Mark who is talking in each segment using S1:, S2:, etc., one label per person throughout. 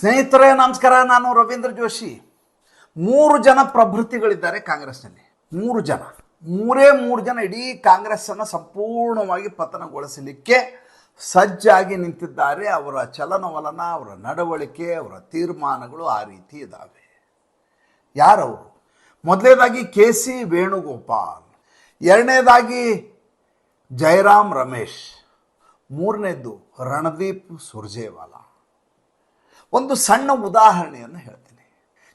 S1: ಸ್ನೇಹಿತರೇ, ನಮಸ್ಕಾರ. ನಾನು ರವೀಂದ್ರ ಜೋಶಿ. ಮೂರು ಜನ ಪ್ರಭೃತಿಗಳಿದ್ದಾರೆ ಕಾಂಗ್ರೆಸ್ನಲ್ಲಿ. ಮೂರು ಜನ. ಮೂರೇ ಮೂರು ಜನ ಇಡೀ ಕಾಂಗ್ರೆಸ್ಸನ್ನು ಸಂಪೂರ್ಣವಾಗಿ ಪತನಗೊಳಿಸಲಿಕ್ಕೆ ಸಜ್ಜಾಗಿ ನಿಂತಿದ್ದಾರೆ. ಅವರ ಚಲನವಲನ, ಅವರ ನಡವಳಿಕೆ, ಅವರ ತೀರ್ಮಾನಗಳು ಆ ರೀತಿ ಇದ್ದಾವೆ ಯಾರವರು? ಮೊದಲನೇದಾಗಿ ಕೆ ಸಿ ವೇಣುಗೋಪಾಲ್. ಎರಡನೇದಾಗಿ ಜಯರಾಮ್ ರಮೇಶ್. ಮೂರನೇದ್ದು ರಣದೀಪ್ ಸುರ್ಜೇವಾಲಾ. ಒಂದು ಸಣ್ಣ ಉದಾಹರಣೆಯನ್ನು ಹೇಳ್ತೀನಿ.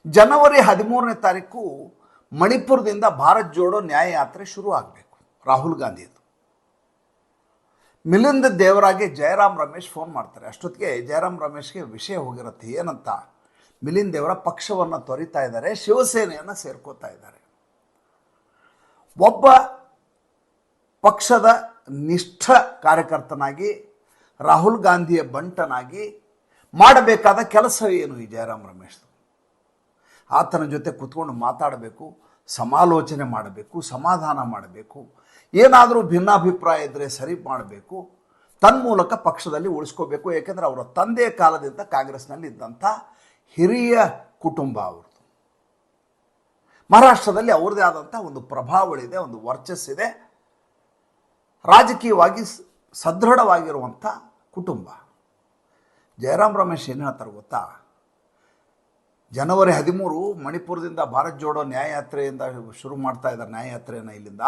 S1: ಜನವರಿ ಹದಿಮೂರನೇ ತಾರೀಕು ಮಣಿಪುರದಿಂದ ಭಾರತ್ ಜೋಡೋ ನ್ಯಾಯಯಾತ್ರೆ ಶುರು ಆಗಬೇಕು. ರಾಹುಲ್ ಗಾಂಧಿಯದು. ಮಿಲಿಂದ ದೇವರಾಗೆ ಜಯರಾಮ್ ರಮೇಶ್ ಫೋನ್ ಮಾಡ್ತಾರೆ. ಅಷ್ಟೊತ್ತಿಗೆ ಜಯರಾಮ್ ರಮೇಶ್ಗೆ ವಿಷಯ ಹೋಗಿರುತ್ತೆ. ಏನಂತ? ಮಿಲಿಂದ್ ದೇವರ ಪಕ್ಷವನ್ನು ತೊರಿತಾ ಇದ್ದಾರೆ, ಶಿವಸೇನೆಯನ್ನು ಸೇರ್ಕೋತಾ ಇದ್ದಾರೆ. ಒಬ್ಬ ಪಕ್ಷದ ನಿಷ್ಠ ಕಾರ್ಯಕರ್ತನಾಗಿ, ರಾಹುಲ್ ಗಾಂಧಿಯ ಬಂಟನಾಗಿ ಮಾಡಬೇಕಾದ ಕೆಲಸ ಏನು ಈ ಜಯರಾಮ್ ರಮೇಶ್? ಆತನ ಜೊತೆ ಕೂತ್ಕೊಂಡು ಮಾತಾಡಬೇಕು, ಸಮಾಲೋಚನೆ ಮಾಡಬೇಕು, ಸಮಾಧಾನ ಮಾಡಬೇಕು, ಏನಾದರೂ ಭಿನ್ನಾಭಿಪ್ರಾಯ ಇದ್ದರೆ ಸರಿ ಮಾಡಬೇಕು, ತನ್ಮೂಲಕ ಪಕ್ಷದಲ್ಲಿ ಉಳಿಸ್ಕೋಬೇಕು, ಏಕೆಂದರೆ ಅವರ ತಂದೆ ಕಾಲದಿಂದ ಕಾಂಗ್ರೆಸ್ನಲ್ಲಿ ಇದ್ದಂಥ ಹಿರಿಯ ಕುಟುಂಬ ಅವ್ರದ್ದು. ಮಹಾರಾಷ್ಟ್ರದಲ್ಲಿ ಅವ್ರದ್ದೇ ಆದಂಥ ಒಂದು ಪ್ರಭಾವಳಿದೆ, ಒಂದು ವರ್ಚಸ್ಸಿದೆ, ರಾಜಕೀಯವಾಗಿ ಸದೃಢವಾಗಿರುವಂಥ ಕುಟುಂಬ. ಜಯರಾಮ್ ರಮೇಶ್ ಏನು ಹೇಳ್ತಾರೆ ಗೊತ್ತಾ? ಜನವರಿ ಹದಿಮೂರು ಮಣಿಪುರದಿಂದ ಭಾರತ್ ಜೋಡೋ ನ್ಯಾಯಯಾತ್ರೆಯಿಂದ ಶುರು ಮಾಡ್ತಾ ಇದ್ದಾರೆ ನ್ಯಾಯಯಾತ್ರೆಯನ್ನು ಇಲ್ಲಿಂದ.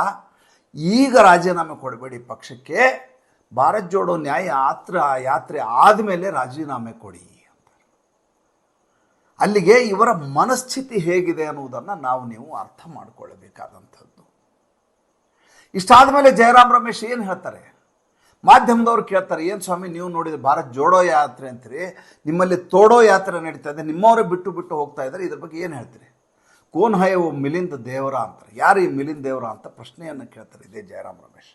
S1: ಈಗ ರಾಜೀನಾಮೆ ಕೊಡಬೇಡಿ ಪಕ್ಷಕ್ಕೆ. ಭಾರತ್ ಜೋಡೋ ನ್ಯಾಯ ಯಾತ್ರ ಯಾತ್ರೆ ಆದಮೇಲೆ ರಾಜೀನಾಮೆ ಕೊಡಿ ಅಂತ. ಅಲ್ಲಿಗೆ ಇವರ ಮನಸ್ಥಿತಿ ಹೇಗಿದೆ ಅನ್ನುವುದನ್ನು ನಾವು ನೀವು ಅರ್ಥ ಮಾಡಿಕೊಳ್ಳಬೇಕಾದಂಥದ್ದು ಇಷ್ಟಾದ ಮೇಲೆ ಜಯರಾಮ್ ರಮೇಶ್ ಏನು ಹೇಳ್ತಾರೆ? ಮಾಧ್ಯಮದವ್ರು ಕೇಳ್ತಾರೆ, ಏನು ಸ್ವಾಮಿ, ನೀವು ನೋಡಿದ್ರೆ ಭಾರತ್ ಜೋಡೋ ಯಾತ್ರೆ ಅಂತೀರಿ? ನಿಮ್ಮಲ್ಲಿ ತೋಡೋ ಯಾತ್ರೆ ನಡೀತಾ ಇದೆ. ನಿಮ್ಮವರೇ ಬಿಟ್ಟು ಬಿಟ್ಟು ಹೋಗ್ತಾ ಇದ್ದಾರೆ. ಇದ್ರ ಬಗ್ಗೆ ಏನು ಹೇಳ್ತೀರಿ? ಕೋನ್ ಹಯ ಓ ಮಿಲಿಂದ ದೇವರ ಅಂತಾರೆ. ಯಾರು ಈ ಮಿಲಿಂದ ದೇವರ ಅಂತ ಪ್ರಶ್ನೆಯನ್ನು ಕೇಳ್ತಾರೆ ಇದೇ ಜಯರಾಮ್ ರಮೇಶ್.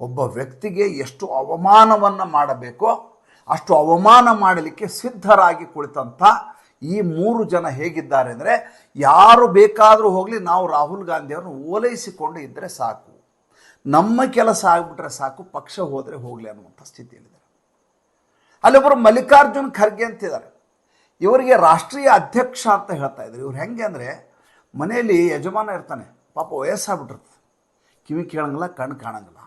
S1: ಒಬ್ಬ ವ್ಯಕ್ತಿಗೆ ಎಷ್ಟು ಅವಮಾನವನ್ನು ಮಾಡಬೇಕೋ, ಅಷ್ಟು ಅವಮಾನ ಮಾಡಲಿಕ್ಕೆ ಸಿದ್ಧರಾಗಿ ಕುಳಿತಂಥ ಈ ಮೂರು ಜನ ಹೇಗಿದ್ದಾರೆ ಅಂದರೆ, ಯಾರು ಬೇಕಾದರೂ ಹೋಗಲಿ, ನಾವು ರಾಹುಲ್ ಗಾಂಧಿಯವರನ್ನು ಓಲೈಸಿಕೊಂಡು ಇದ್ದರೆ ಸಾಕು. ನಮ್ಮ ಕೆಲಸ ಆಗ್ಬಿಟ್ರೆ ಸಾಕು, ಪಕ್ಷ ಹೋದರೆ ಹೋಗಲಿ ಅನ್ನುವಂಥ ಸ್ಥಿತಿಯಲ್ಲಿದ್ದಾರೆ. ಅಲ್ಲೊಬ್ಬರು ಮಲ್ಲಿಕಾರ್ಜುನ್ ಖರ್ಗೆ ಅಂತಿದ್ದಾರೆ. ಇವರಿಗೆ ರಾಷ್ಟ್ರೀಯ ಅಧ್ಯಕ್ಷ ಅಂತ ಹೇಳ್ತಾ ಇದ್ದಾರೆ ಇವ್ರು ಹೆಂಗೆ ಅಂದರೆ, ಮನೆಯಲ್ಲಿ ಯಜಮಾನ ಇರ್ತಾನೆ, ಪಾಪ ವಯಸ್ಸಾಗ್ಬಿಟ್ಟಿರ್ತದೆ. ಕಿವಿ ಕೇಳಂಗಿಲ್ಲ, ಕಣ್ಣು ಕಾಣಂಗಿಲ್ಲ.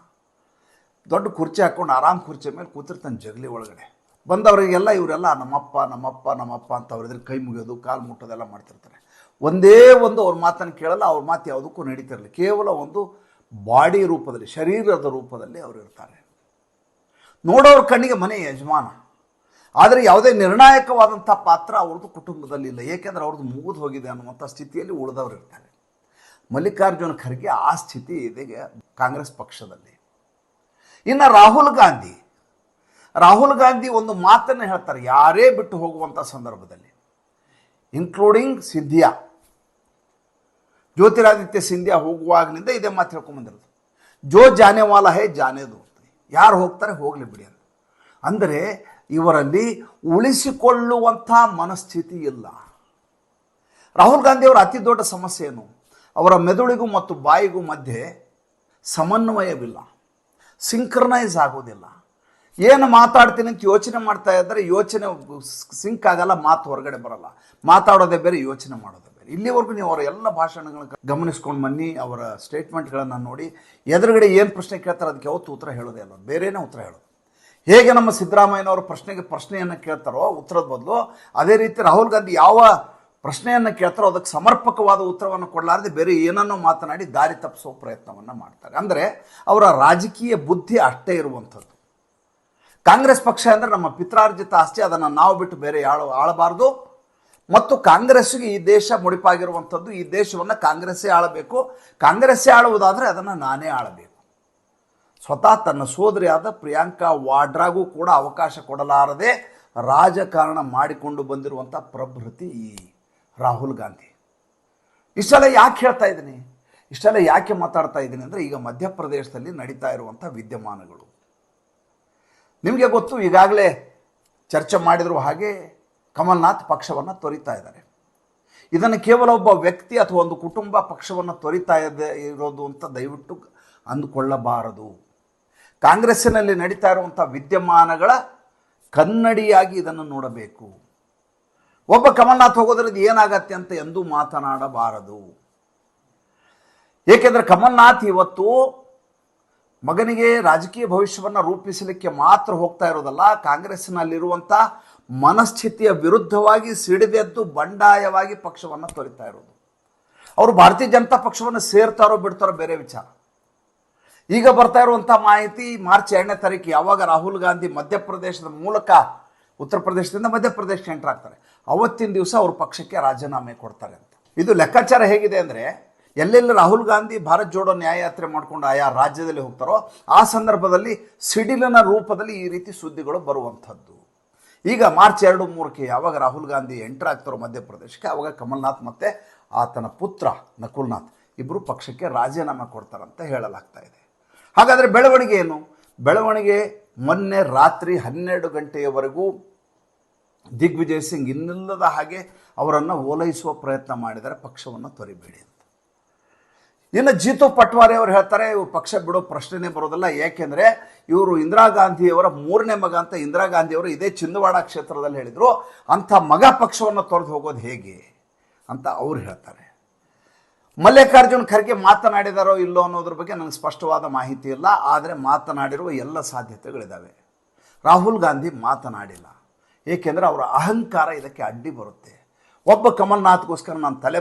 S1: ದೊಡ್ಡ ಕುರ್ಚಿ ಹಾಕ್ಕೊಂಡು ಆರಾಮ್ ಕುರ್ಚಿ ಮೇಲೆ ಕೂತಿರ್ತಾನೆ ಜಗಲಿ ಒಳಗಡೆ. ಬಂದವರಿಗೆಲ್ಲ ಇವರೆಲ್ಲ, ನಮ್ಮಪ್ಪ ನಮ್ಮಪ್ಪ ನಮ್ಮಪ್ಪ ಅಂತ ಅವ್ರಿದ್ರೆ ಕೈ ಮುಗಿಯೋದು, ಕಾಲು ಮುಟ್ಟೋದೆಲ್ಲ ಮಾಡ್ತಿರ್ತಾರೆ. ಒಂದೇ ಒಂದು ಅವ್ರ ಮಾತನ್ನು ಕೇಳಲ್ಲ, ಅವ್ರ ಮಾತು ಯಾವುದಕ್ಕೂ ನಡೀತಿರಲಿಲ್ಲ. ಕೇವಲ ಒಂದು ಬಾಡಿ ರೂಪದಲ್ಲಿ, ಶರೀರದ ರೂಪದಲ್ಲಿ ಅವರು ಇರ್ತಾರೆ. ನೋಡೋರ ಕಣ್ಣಿಗೆ ಮನೆ ಯಜಮಾನ. ಆದರೆ ಯಾವುದೇ ನಿರ್ಣಾಯಕವಾದಂಥ ಪಾತ್ರ ಅವ್ರದ್ದು ಕುಟುಂಬದಲ್ಲಿ ಇಲ್ಲ. ಏಕೆಂದರೆ ಅವ್ರದ್ದು ಮುಗಿದು ಹೋಗಿದೆ ಅನ್ನುವಂಥ ಸ್ಥಿತಿಯಲ್ಲಿ ಉಳಿದವರು ಇರ್ತಾರೆ. ಮಲ್ಲಿಕಾರ್ಜುನ ಖರ್ಗೆ ಆ ಸ್ಥಿತಿ ಇದೆ ಕಾಂಗ್ರೆಸ್ ಪಕ್ಷದಲ್ಲಿ. ಇನ್ನು ರಾಹುಲ್ ಗಾಂಧಿ. ರಾಹುಲ್ ಗಾಂಧಿ ಒಂದು ಮಾತನ್ನು ಹೇಳ್ತಾರೆ, ಯಾರೇ ಬಿಟ್ಟು ಹೋಗುವಂಥ ಸಂದರ್ಭದಲ್ಲಿ. ಇನ್ಕ್ಲೂಡಿಂಗ್ ಸಿಂಧಿಯಾ ಜ್ಯೋತಿರಾದಿತ್ಯ ಸಿಂಧಿಯಾ ಹೋಗುವಾಗಲಿಂದ ಇದೇ ಮಾತು ಹೇಳ್ಕೊಂಬಂದಿರೋದು. ಜೋ ಜಾನೆವಾಲ ಹೇ ಜಾನೇದು ಯಾರು ಹೋಗ್ತಾರೆ ಹೋಗಲಿ ಬಿಡಿ ಅಂತ. ಅಂದರೆ ಇವರಲ್ಲಿ ಉಳಿಸಿಕೊಳ್ಳುವಂಥ ಮನಸ್ಥಿತಿ ಇಲ್ಲ. ರಾಹುಲ್ ಗಾಂಧಿಯವರ ಅತಿ ದೊಡ್ಡ ಸಮಸ್ಯೆ ಏನು? ಅವರ ಮೆದುಳಿಗೂ ಮತ್ತು ಬಾಯಿಗೂ ಮಧ್ಯೆ ಸಮನ್ವಯವಿಲ್ಲ. ಸಿಂಕ್ರನೈಸ್ ಆಗೋದಿಲ್ಲ. ಏನು ಮಾತಾಡ್ತೀನಿ ಅಂತ ಯೋಚನೆ ಮಾಡ್ತಾ ಇದ್ದರೆ, ಯೋಚನೆ ಸಿಂಕ್ ಆಗಲ್ಲ, ಮಾತು ಹೊರಗಡೆ ಬರಲ್ಲ. ಮಾತಾಡೋದೇ ಬೇರೆ, ಯೋಚನೆ ಮಾಡೋದೇ ಇಲ್ಲಿವರೆಗೂ ನೀವು ಅವರ ಎಲ್ಲ ಭಾಷಣಗಳನ್ನು ಗಮನಿಸ್ಕೊಂಡು ಬನ್ನಿ, ಅವರ ಸ್ಟೇಟ್ಮೆಂಟ್ಗಳನ್ನು ನೋಡಿ. ಎದುರುಗಡೆ ಏನು ಪ್ರಶ್ನೆ ಕೇಳ್ತಾರೆ, ಅದಕ್ಕೆ ಯಾವತ್ತು ಉತ್ತರ ಹೇಳೋದೇ ಅಲ್ಲ ಬೇರೆನೇ ಉತ್ತರ ಹೇಳೋದು ಹೇಗೆ ನಮ್ಮ ಸಿದ್ದರಾಮಯ್ಯನವರು ಪ್ರಶ್ನೆಗೆ ಪ್ರಶ್ನೆಯನ್ನು ಕೇಳ್ತಾರೋ ಉತ್ತರದ ಬದಲು, ಅದೇ ರೀತಿ ರಾಹುಲ್ ಗಾಂಧಿ ಯಾವ ಪ್ರಶ್ನೆಯನ್ನು ಕೇಳ್ತಾರೋ ಅದಕ್ಕೆ ಸಮರ್ಪಕವಾದ ಉತ್ತರವನ್ನು ಕೊಡಲಾರದೆ ಬೇರೆ ಏನನ್ನೋ ಮಾತನಾಡಿ ದಾರಿ ತಪ್ಪಿಸೋ ಪ್ರಯತ್ನವನ್ನು ಮಾಡ್ತಾರೆ. ಅಂದರೆ ಅವರ ರಾಜಕೀಯ ಬುದ್ಧಿ ಅಷ್ಟೇ ಇರುವಂಥದ್ದು. ಕಾಂಗ್ರೆಸ್ ಪಕ್ಷ ಅಂದರೆ ನಮ್ಮ ಪಿತ್ರಾರ್ಜಿತ ಆಸ್ತಿ, ಅದನ್ನು ನಾವು ಬಿಟ್ಟು ಬೇರೆ ಆಳ ಆಳಬಾರ್ದು. ಮತ್ತು ಕಾಂಗ್ರೆಸ್ಸಿಗೆ ಈ ದೇಶ ಮುಡಿಪಾಗಿರುವಂಥದ್ದು ಈ ದೇಶವನ್ನು ಕಾಂಗ್ರೆಸ್ಸೇ ಆಳಬೇಕು. ಕಾಂಗ್ರೆಸ್ಸೇ ಆಳುವುದಾದರೆ ಅದನ್ನು ನಾನೇ ಆಳಬೇಕು. ಸ್ವತಃ ತನ್ನ ಸೋದರಿಯಾದ ಪ್ರಿಯಾಂಕಾ ವಾಡ್ರಾಗೂ ಕೂಡ ಅವಕಾಶ ಕೊಡಲಾರದೆ ರಾಜಕಾರಣ ಮಾಡಿಕೊಂಡು ಬಂದಿರುವಂಥ ಪ್ರಭೃತಿ ಈ ರಾಹುಲ್ ಗಾಂಧಿ. ಇಷ್ಟೆಲ್ಲ ಯಾಕೆ ಹೇಳ್ತಾ ಇದ್ದೀನಿ? ಇಷ್ಟೆಲ್ಲ ಯಾಕೆ ಮಾತಾಡ್ತಾ ಇದ್ದೀನಿ ಅಂದರೆ ಈಗ ಮಧ್ಯಪ್ರದೇಶದಲ್ಲಿ ನಡೀತಾ ಇರುವಂಥ ವಿದ್ಯಮಾನಗಳು. ನಿಮಗೆ ಗೊತ್ತು, ಈಗಾಗಲೇ ಚರ್ಚೆ ಮಾಡಿದ್ರು ಹಾಗೆ ಕಮಲ್ನಾಥ್ ಪಕ್ಷವನ್ನು ತೊರಿತಾ ಇದ್ದಾರೆ. ಇದನ್ನು ಕೇವಲ ಒಬ್ಬ ವ್ಯಕ್ತಿ ಅಥವಾ ಒಂದು ಕುಟುಂಬ ಪಕ್ಷವನ್ನು ತೊರಿತಾ ಇದೆ ಇರೋದು ಅಂತ ದಯವಿಟ್ಟು ಅಂದುಕೊಳ್ಳಬಾರದು. ಕಾಂಗ್ರೆಸ್ಸಿನಲ್ಲಿ ನಡೀತಾ ಇರುವಂಥ ವಿದ್ಯಮಾನಗಳ ಕನ್ನಡಿಯಾಗಿ ಇದನ್ನು ನೋಡಬೇಕು. ಒಬ್ಬ ಕಮಲ್ನಾಥ್ ಹೋಗೋದ್ರಿಂದ ಏನಾಗತ್ತೆ ಅಂತ ಎಂದೂ ಮಾತನಾಡಬಾರದು. ಏಕೆಂದರೆ ಕಮಲ್ನಾಥ್ ಇವತ್ತು ಮಗನಿಗೆ ರಾಜಕೀಯ ಭವಿಷ್ಯವನ್ನು ರೂಪಿಸಲಿಕ್ಕೆ ಮಾತ್ರ ಹೋಗ್ತಾ ಇರೋದಲ್ಲ ಕಾಂಗ್ರೆಸ್ನಲ್ಲಿರುವಂಥ ಮನಸ್ಥಿತಿಯ ವಿರುದ್ಧವಾಗಿ ಸಿಡಿದೆದ್ದು ಬಂಡಾಯವಾಗಿ ಪಕ್ಷವನ್ನು ತೊರಿತಾ ಇರೋದು. ಅವರು ಭಾರತೀಯ ಜನತಾ ಪಕ್ಷವನ್ನು ಸೇರ್ತಾರೋ ಬಿಡ್ತಾರೋ ಬೇರೆ ವಿಚಾರ. ಈಗ ಬರ್ತಾ ಇರುವಂಥ ಮಾಹಿತಿ ಮಾರ್ಚ್ ಎರಡನೇ ತಾರೀಕು ಯಾವಾಗ ರಾಹುಲ್ ಗಾಂಧಿ ಮಧ್ಯಪ್ರದೇಶದ ಮೂಲಕ ಉತ್ತರ ಪ್ರದೇಶದಿಂದ ಮಧ್ಯಪ್ರದೇಶಕ್ಕೆ ಎಂಟರ್ ಆಗ್ತಾರೆ. ಅವತ್ತಿನ ದಿವಸ ಅವ್ರ ಪಕ್ಷಕ್ಕೆ ರಾಜೀನಾಮೆ ಕೊಡ್ತಾರೆ ಅಂತ. ಇದು ಲೆಕ್ಕಾಚಾರ ಹೇಗಿದೆ ಅಂದರೆ ಎಲ್ಲೆಲ್ಲಿ ರಾಹುಲ್ ಗಾಂಧಿ ಭಾರತ್ ಜೋಡೋ ನ್ಯಾಯಯಾತ್ರೆ ಮಾಡ್ಕೊಂಡು ಆಯಾ ರಾಜ್ಯದಲ್ಲಿ ಹೋಗ್ತಾರೋ ಆ ಸಂದರ್ಭದಲ್ಲಿ ಸಿಡಿಲಿನ ರೂಪದಲ್ಲಿ ಈ ರೀತಿ ಸುದ್ದಿಗಳು ಬರುವಂಥದ್ದು. ಈಗ ಮಾರ್ಚ್ ಎರಡು ಮೂರಕ್ಕೆ ಯಾವಾಗ ರಾಹುಲ್ ಗಾಂಧಿ ಎಂಟರ್ ಆಗ್ತಾರೋ ಮಧ್ಯಪ್ರದೇಶಕ್ಕೆ ಆವಾಗ ಕಮಲ್ನಾಥ್ ಮತ್ತು ಆತನ ಪುತ್ರ ನಕುಲ್ನಾಥ್ ಇಬ್ಬರು ಪಕ್ಷಕ್ಕೆ ರಾಜೀನಾಮೆ ಕೊಡ್ತಾರಂತ ಹೇಳಲಾಗ್ತಾ ಇದೆ. ಹಾಗಾದರೆ ಬೆಳವಣಿಗೆ ಏನು? ಬೆಳವಣಿಗೆ ಮೊನ್ನೆ ರಾತ್ರಿ ಹನ್ನೆರಡು ಗಂಟೆಯವರೆಗೂ ದಿಗ್ವಿಜಯ್ ಸಿಂಗ್ ಇನ್ನಿಲ್ಲದ ಹಾಗೆ ಅವರನ್ನು ಓಲೈಸುವ ಪ್ರಯತ್ನ ಮಾಡಿದರೆ ಪಕ್ಷವನ್ನು ತೊರಿಬೇಡಿ ಇನ್ನು ಜೀತು ಪಟ್ವಾರಿ ಅವರು ಹೇಳ್ತಾರೆ, ಇವ್ರು ಪಕ್ಷ ಬಿಡೋ ಪ್ರಶ್ನೆನೇ ಬರೋದಿಲ್ಲ. ಏಕೆಂದರೆ ಇವರು ಇಂದಿರಾ ಗಾಂಧಿಯವರ ಮೂರನೇ ಮಗ ಅಂತ ಇಂದಿರಾ ಗಾಂಧಿಯವರು ಇದೇ ಚಿಂದವಾಡ ಕ್ಷೇತ್ರದಲ್ಲಿ ಹೇಳಿದರು, ಅಂಥ ಮಗ ಪಕ್ಷವನ್ನು ತೊರೆದು ಹೋಗೋದು ಹೇಗೆ ಅಂತ ಅವ್ರು ಹೇಳ್ತಾರೆ. ಮಲ್ಲಿಕಾರ್ಜುನ್ ಖರ್ಗೆ ಮಾತನಾಡಿದಾರೋ ಇಲ್ಲೋ ಅನ್ನೋದ್ರ ಬಗ್ಗೆ ನನಗೆ ಸ್ಪಷ್ಟವಾದ ಮಾಹಿತಿ ಇಲ್ಲ, ಆದರೆ ಮಾತನಾಡಿರುವ ಎಲ್ಲ ಸಾಧ್ಯತೆಗಳಿದ್ದಾವೆ ರಾಹುಲ್ ಗಾಂಧಿ ಮಾತನಾಡಿಲ್ಲ, ಏಕೆಂದರೆ ಅವರ ಅಹಂಕಾರ ಇದಕ್ಕೆ ಅಡ್ಡಿ ಬರುತ್ತೆ. ಒಬ್ಬ ಕಮಲ್ನಾಥ್ಗೋಸ್ಕರ ನಾನು ತಲೆ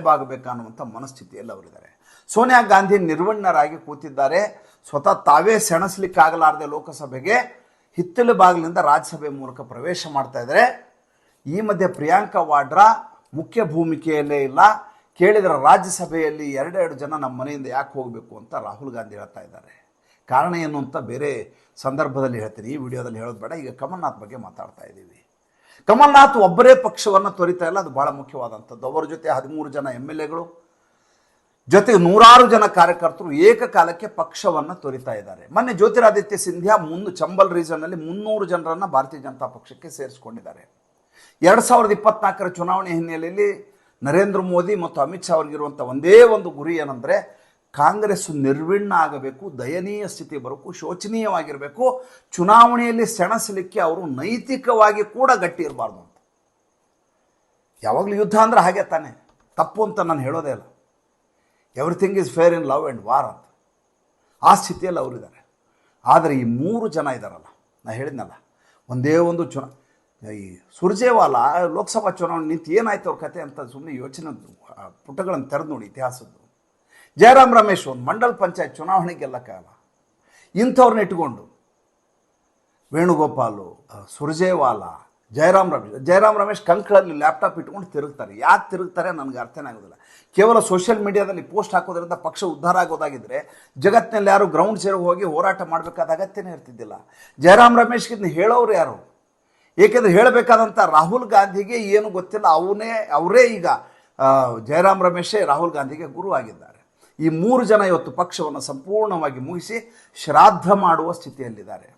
S1: ಅನ್ನುವಂಥ ಮನಸ್ಥಿತಿಯಲ್ಲಿ ಅವರಿದ್ದಾರೆ. ಸೋನಿಯಾ ಗಾಂಧಿ ನಿರ್ವಣ್ಣರಾಗಿ ಕೂತಿದ್ದಾರೆ. ಸ್ವತಃ ತಾವೇ ಸೆಣಸಲಿಕ್ಕಾಗಲಾರದೆ ಲೋಕಸಭೆಗೆ ಹಿತ್ತಲು ಬಾಗಿಲಿಂದ ರಾಜ್ಯಸಭೆ ಮೂಲಕ ಪ್ರವೇಶ ಮಾಡ್ತಾ ಇದ್ದಾರೆ. ಈ ಮಧ್ಯೆ ಪ್ರಿಯಾಂಕಾ ವಾಡ್ರಾ ಮುಖ್ಯ ಭೂಮಿಕೆಯಲ್ಲೇ ಇಲ್ಲ. ಕೇಳಿದರೆ ರಾಜ್ಯಸಭೆಯಲ್ಲಿ ಎರಡೆರಡು ಜನ ನಮ್ಮ ಮನೆಯಿಂದ ಯಾಕೆ ಹೋಗಬೇಕು ಅಂತ ರಾಹುಲ್ ಗಾಂಧಿ ಹೇಳ್ತಾ ಇದ್ದಾರೆ. ಕಾರಣ ಏನು ಅಂತ ಬೇರೆ ಸಂದರ್ಭದಲ್ಲಿ ಹೇಳ್ತೀನಿ. ಈ ವಿಡಿಯೋದಲ್ಲಿ ಹೇಳೋದು ಬೇಡ. ಈಗ ಕಮಲ್ನಾಥ್ ಬಗ್ಗೆ ಮಾತಾಡ್ತಾ ಇದ್ದೀವಿ. ಕಮಲ್ನಾಥ್ ಒಬ್ಬರೇ ಪಕ್ಷವನ್ನು ತೊರಿತಾ ಇಲ್ಲ, ಅದು ಬಹಳ ಮುಖ್ಯವಾದಂಥದ್ದು. ಅವರ ಜೊತೆ ಹದಿಮೂರು ಜನ ಎಂ ಎಲ್ ಎಗಳು ಜೊತೆಗೆ ನೂರಾರು ಜನ ಕಾರ್ಯಕರ್ತರು ಏಕಕಾಲಕ್ಕೆ ಪಕ್ಷವನ್ನು ತೊರಿತಾ ಇದ್ದಾರೆ. ಮೊನ್ನೆ ಜ್ಯೋತಿರಾದಿತ್ಯ ಸಿಂಧ್ಯಾ ಮುನ್ನು ಚಂಬಲ್ ರೀಜನ್ನಲ್ಲಿ ಮುನ್ನೂರು ಜನರನ್ನು ಭಾರತೀಯ ಜನತಾ ಪಕ್ಷಕ್ಕೆ ಸೇರಿಸಿಕೊಂಡಿದ್ದಾರೆ. ಎರಡು ಸಾವಿರದ ಇಪ್ಪತ್ನಾಲ್ಕರ ಚುನಾವಣೆ ಹಿನ್ನೆಲೆಯಲ್ಲಿ ನರೇಂದ್ರ ಮೋದಿ ಮತ್ತು ಅಮಿತ್ ಶಾ ಅವರಿಗಿರುವಂಥ ಒಂದೇ ಒಂದು ಗುರಿ ಏನಂದರೆ ಕಾಂಗ್ರೆಸ್ ನಿರ್ವಿಣ್ಣ ಆಗಬೇಕು, ದಯನೀಯ ಸ್ಥಿತಿ ಬರಬೇಕು, ಶೋಚನೀಯವಾಗಿರಬೇಕು, ಚುನಾವಣೆಯಲ್ಲಿ ಸೆಣಸಲಿಕ್ಕೆ ಅವರು ನೈತಿಕವಾಗಿ ಕೂಡ ಗಟ್ಟಿ ಇರಬಾರ್ದು ಅಂತ. ಯಾವಾಗಲೂ ಯುದ್ಧ ಅಂದ್ರೆ ಹಾಗೆ ತಾನೆ. ತಪ್ಪು ಅಂತ ನಾನು ಹೇಳೋದೇ ಇಲ್ಲ. Everything is fair in love and war ಅಂತ. ಆ ಸ್ಥಿತಿಯಲ್ಲಿ ಅವರಿದ್ದಾರೆ. ಆದರೆ ಈ ಮೂರು ಜನ ಇದ್ದಾರಲ್ಲ ನಾನು ಹೇಳಿದ್ನಲ್ಲ, ಒಂದೇ ಒಂದು ಚುನ, ಈ ಸುರ್ಜೇವಾಲ, ಲೋಕಸಭಾ ಚುನಾವಣೆ ನಿಂತು ಏನಾಯ್ತು ಅವ್ರ ಕತೆ ಅಂತ ಸುಮ್ಮನೆ ಯೋಚನೆ, ಪುಟಗಳನ್ನು ತೆರೆದು ನೋಡಿ ಇತಿಹಾಸದ್ದು. ಜಯರಾಮ್ ರಮೇಶ್ ಒಂದು ಮಂಡಲ್ ಪಂಚಾಯತ್ ಚುನಾವಣೆ ಗೆಲ್ಲಕ್ಕಾಗಲ್ಲ ಇಂಥವ್ರನ್ನ ಇಟ್ಕೊಂಡು ವೇಣುಗೋಪಾಲು ಸುರ್ಜೇವಾಲ, ಜಯರಾಮ್ ರಮೇಶ್ ಜಯರಾಮ್ ರಮೇಶ್ ಕಂಕಳಲ್ಲಿ ಲ್ಯಾಪ್ಟಾಪ್ ಇಟ್ಕೊಂಡು ತಿರುಗ್ತಾರೆ. ಯಾಕೆ ತಿರುಗ್ತಾರೆ ನನಗೆ ಅರ್ಥನೇ ಆಗೋದಿಲ್ಲ. ಕೇವಲ ಸೋಷಿಯಲ್ ಮೀಡಿಯಾದಲ್ಲಿ ಪೋಸ್ಟ್ ಹಾಕೋದ್ರಿಂದ ಪಕ್ಷ ಉದ್ಧಾರ ಆಗೋದಾಗಿದ್ದರೆ ಜಗತ್ತಿನಲ್ಲಿ ಯಾರು ಗ್ರೌಂಡ್ ಸೇರಿ ಹೋಗಿ ಹೋರಾಟ ಮಾಡಬೇಕಾದ ಅಗತ್ಯನೇ ಇರ್ತಿದ್ದಿಲ್ಲ. ಜಯರಾಮ್ ರಮೇಶ್ಗಿಂತ ಹೇಳೋರು ಯಾರು? ಏಕೆಂದರೆ ಹೇಳಬೇಕಾದಂಥ ರಾಹುಲ್ ಗಾಂಧಿಗೆ ಏನು ಗೊತ್ತಿಲ್ಲ. ಅವನೇ, ಅವರೇ ಈಗ ಜಯರಾಮ್ ರಮೇಶೇ ರಾಹುಲ್ ಗಾಂಧಿಗೆ ಗುರು ಆಗಿದ್ದಾರೆ. ಈ ಮೂರು ಜನ ಇವತ್ತು ಪಕ್ಷವನ್ನು ಸಂಪೂರ್ಣವಾಗಿ ಮುಗಿಸಿ ಶ್ರಾದ್ದ ಮಾಡುವ ಸ್ಥಿತಿಯಲ್ಲಿದ್ದಾರೆ.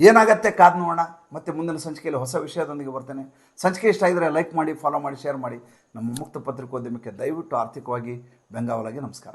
S1: ಏನಾಗತ್ತೆ ಕಾದ್ ನೋಡೋಣ. ಮತ್ತೆ ಮುಂದಿನ ಸಂಚಿಕೆಯಲ್ಲಿ ಹೊಸ ವಿಷಯದೊಂದಿಗೆ ಬರ್ತೇನೆ. ಸಂಚಿಕೆ ಇಷ್ಟ ಆಗಿದರೆ ಲೈಕ್ ಮಾಡಿ ಫಾಲೋ ಮಾಡಿ ಶೇರ್ ಮಾಡಿ. ನಮ್ಮ ಮುಕ್ತ ಪತ್ರಿಕೋದ್ಯಮಕ್ಕೆ ದಯವಿಟ್ಟು ಆರ್ಥಿಕವಾಗಿ ಬೆಂಗಾವಲಾಗಿ ನಮಸ್ಕಾರ.